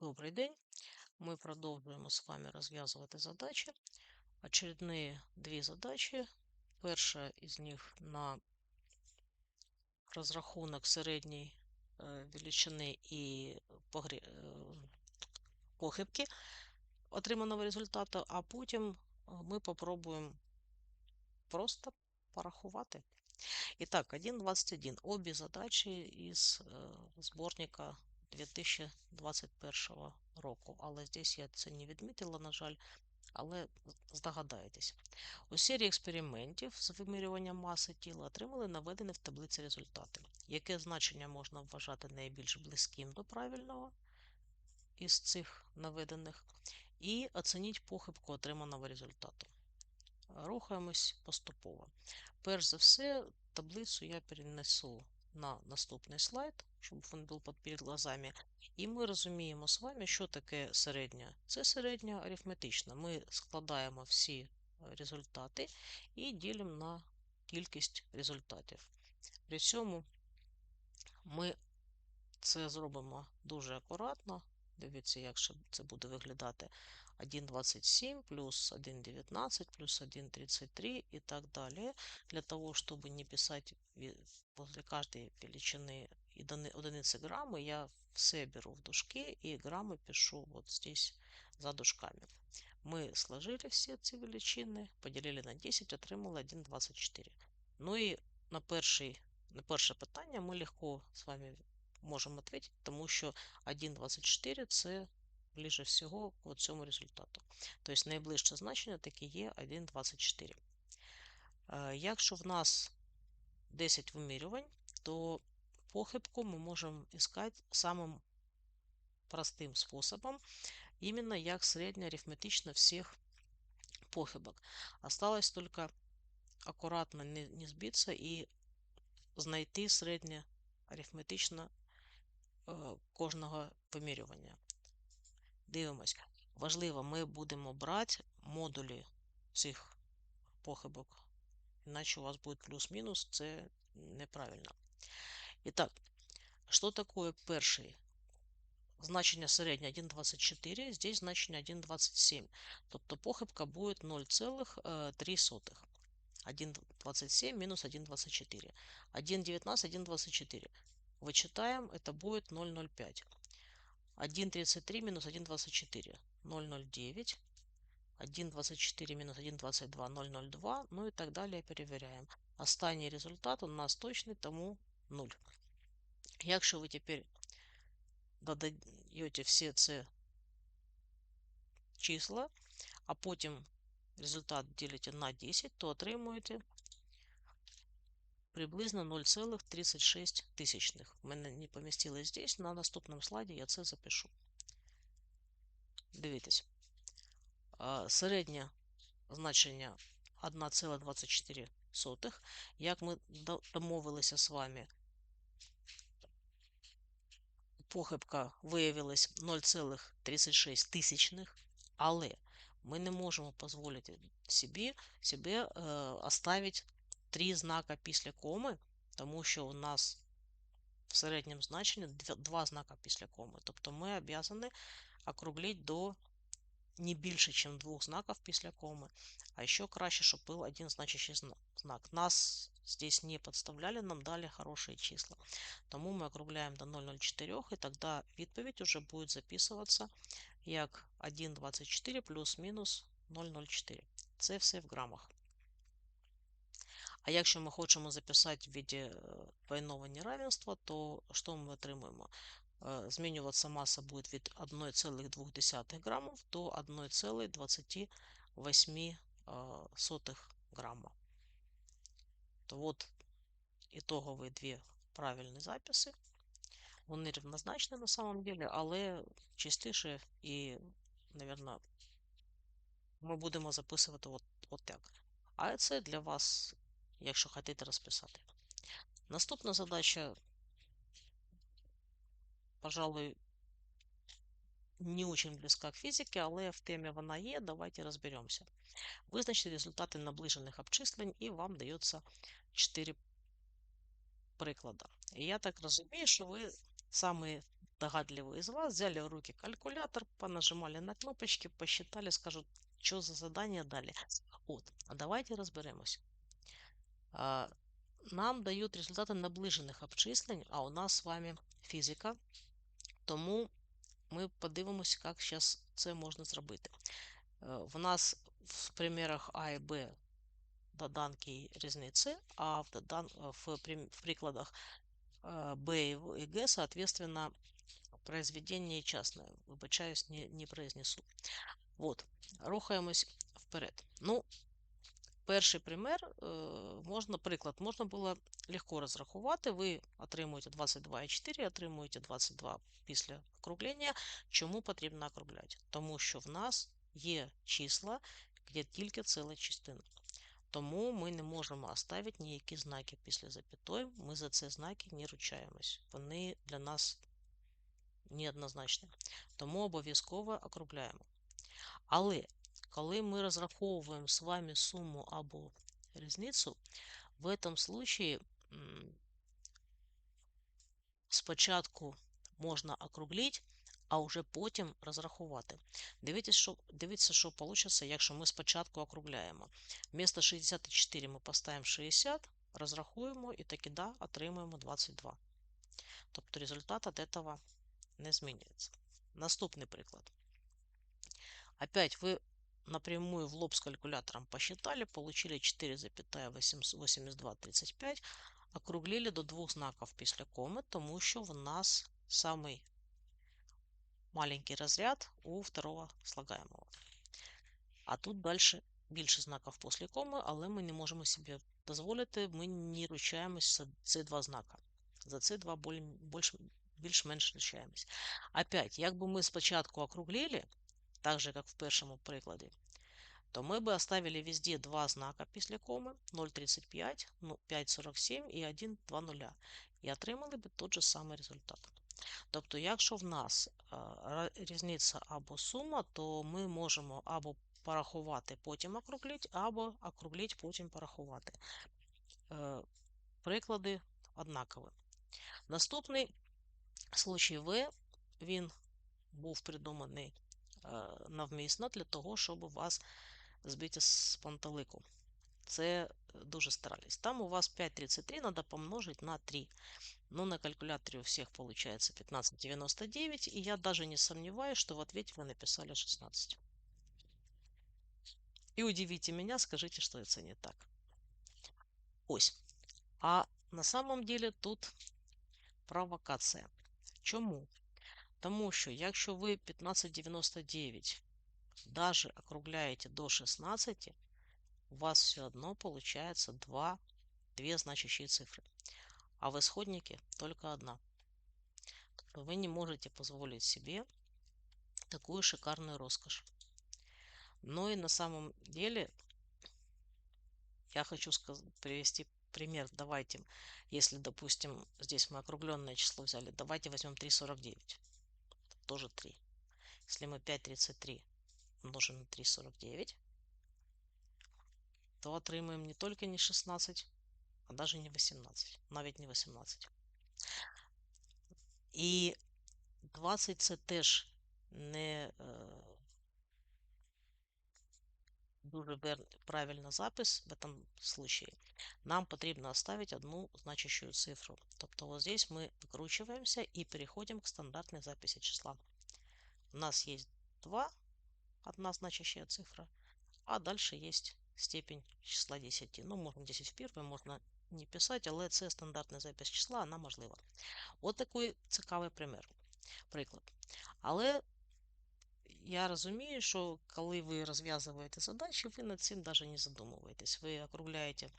Добрий день. Ми продовжуємо з вами розв'язувати задачі. Очередні дві задачі. Перша із них на розрахунок середньої е, величини і е, похибки отриманого результату, а потім е, ми попробуємо просто порахувати. І так, 1.21. Обі задачі із е, зборника 2021 року. Але здесь я це не відмітила, на жаль, але здогадаєтесь. У серії експериментів з вимірювання маси тіла отримали наведені в таблиці результати. Яке значення можна вважати найбільш близьким до правильного із цих наведених, і оцініть похибку отриманого результату. Рухаємось поступово. Перш за все, таблицю я перенесу на наступний слайд, щоб він був перед глазами. І ми розуміємо з вами, що таке середня. Це середня арифметична. Ми складаємо всі результати і ділимо на кількість результатів. При цьому ми це зробимо дуже акуратно. Дивіться, як це буде виглядати. 1,27 плюс 1,19 плюс 1,33 и так далее. Для того, чтобы не писать после каждой величины единицы граммы, я все беру в дужки и граммы пишу вот здесь за дужками. Мы сложили все эти величины, поделили на 10, отримали 1,24. Ну і на перший, на перше питання ми легко з вами можемо відповідати, тому що 1,24 це ближе всього к цьому результату. Тобто найближче значення таки є 1,24. Е, якщо в нас 10 вимірювань, то похибку ми можемо іскати самим простим способом, іменно як середня арифметично всіх похибок. Осталось только акуратно не, збитися і знайти середнє арифметично е, кожного вимірювання. Дивимось. Важливо, ми будемо брати модулі цих похибок. Іначе у вас буде плюс-мінус, це неправильно. І так, що таке перший? Значення середнє 1,24, здесь значення 1,27. Тобто похибка буде 0,3. 1,27 мінус 1,24. 1,19, 1,24. Вычитаем, это будет 0,05. 1,33 минус 1,24, 0,09. 1,24 мінус 1,22, 0,02, ну і так далі перевіряємо. Останній результат у нас точний, тому 0. Якщо ви тепер додаєте всі ці числа, а потім результат ділите на 10, то отримуєте приблизно 0,36 тисячних. У мене не помістилось здесь, на наступному слайді я це запишу. Дивіться. Середнє значення 1,24. Як ми домовилися з вами, похибка виявилась 0,36 тисячних, але ми не можемо дозволити собі, себе е, оставити три знака після коми, тому що у нас в середньому значенні два знака після коми. Тобто ми обязані округлити до не більше, ніж двох знаків після коми. А ще краще, щоб був один значущий знак. Нас здесь не подставляли, нам дали хорошие числа. Тому ми округляємо до 0,04 і тоді відповідь уже буде записуватися як 1,24 плюс-мінус 0,04. Це все в грамах. А якщо ми хочемо записати в виді двойного неравенства, то що ми отримуємо? Змінюватися маса буде від 1,2 грамів до 1,28 грама. То от ітогові дві правильні записи. Вони рівнозначні на самом деле, але частіше і, мабуть, ми будемо записувати от, от так. А це для вас якщо хочете розписати. Наступна задача, пожалуй, не очень близька к фізиці, але в темі вона є. Давайте розберемося. Визначте результати наближених обчислень, і вам дається 4 приклади. Я так розумію, що ви саме догадливые из вас взяли в руки калькулятор, понажимали на кнопочки, посчитали, скажут, что за задание дали. От, а давайте розберемось. Нам дають результати наближених обчислень, а у нас з вами фізика. Тому ми подивимося, як зараз це можна зробити. Е, В нас в примерах А і Б доданки і різниці, а в, додан... в, прикладах э, Б и Г, соответственно, произведение частное. Вибачаюсь, не, не произнесу. Вот, рухаємось вперед. Ну, перший пример, е, можна, приклад, можна було легко розрахувати. Ви отримуєте 22,4, отримуєте 22 після округлення. Чому потрібно округляти? Тому що в нас є числа, де тільки ціла частина. Тому ми не можемо оставити ніякі знаки після запятої. Ми за це знаки не ручаємось. Вони для нас неоднозначні. Тому обов'язково округляємо. Але коли ми розраховуємо з вами суму або різницю, в этом случае спочатку можна округлити, а вже потім розрахувати. Дивіться, що, дивіться, що вийде, якщо ми спочатку округляємо. Вместо 64 ми поставимо 60, розрахуємо і таки да, отримуємо 22. Тобто результат від цього не змінюється. Наступний приклад. Опять вы напрямую в лоб с калькулятором посчитали, получили 4,8235, округлили до двох знаків після коми, тому що в нас самий маленький розряд у второго слагаемого. А тут далі більше знаків після коми, але ми не можемо собі дозволити, ми не ручаємось за ці два знака. За ці два більш, більш-менш ручаємось. Опять, якби ми спочатку округлили, так же, як в першому прикладі, то ми би оставили везде два знака після коми 0,35, ну, 5,47 і 1,20. І отримали би той же самий результат. Тобто, якщо в нас різниця або сума, то ми можемо або порахувати, потім округлити, або округлити, потім порахувати. Е, приклади однакові. Наступний случай В, він був придуманий е, навмисно для того, щоб вас збити з пантелику. Це дуже старались. Там у вас 5,33 надо помножить на 3. Ну, на калькуляторе у всех получается 15,99, и я даже не сомневаюсь, что в ответе вы написали 16. И удивите меня, скажите, что это не так. Ось. А на самом деле тут провокація. Чому? Тому що якщо ви 1599 даже округляете до 16, у вас все одно получается 2, две значащие цифры. А в исходнике только одна. Вы не можете позволить себе такую шикарную роскошь. Но и на самом деле я хочу привести пример. Давайте, если, допустим, здесь мы округленное число взяли, давайте возьмем 3,49. Тоже 3. Если мы 5,33 умножим на 3,49, то отрымаем не только не 16, а даже не 18. Навіть не 18. І 20 це теж не е, дуже правильний запис в этом случае. Нам потрібно оставить одну значащую цифру. Тобто вот здесь мы выкручиваемся и переходим к стандартной записи числа. У нас есть 2, одна значащая цифра, а дальше есть степень числа 10. Ну, можна 10 в первой, можна не писати, але це стандартна запис числа, вона можлива. От такий цікавий пример, приклад. Але я розумію, що коли ви розв'язуєте задачі, ви над цим навіть не задумуєтесь. Ви округляєте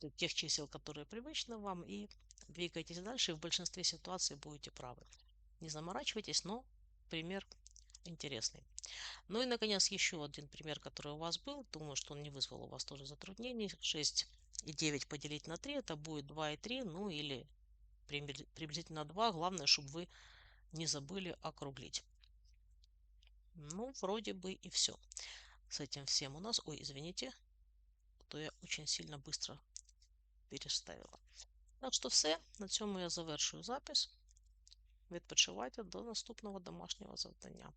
до тех чисел, которые привычны вам, и двигаетесь дальше, и в большинстве ситуаций будете правы. Не заморачивайтесь, но пример интересный. Ну и, наконец, еще один пример, который у вас был. Думаю, что он не вызвал у вас тоже затруднений. 6 и 9 поделить на 3, это будет 2 и 3, ну или приблизительно 2. Главное, чтобы вы не забыли округлить. Ну, вроде бы и все. С этим всем у нас... Ой, извините, то я очень сильно быстро переставила. Так що все. На цьому я завершую запис. Відпочивайте до наступного домашнього завдання.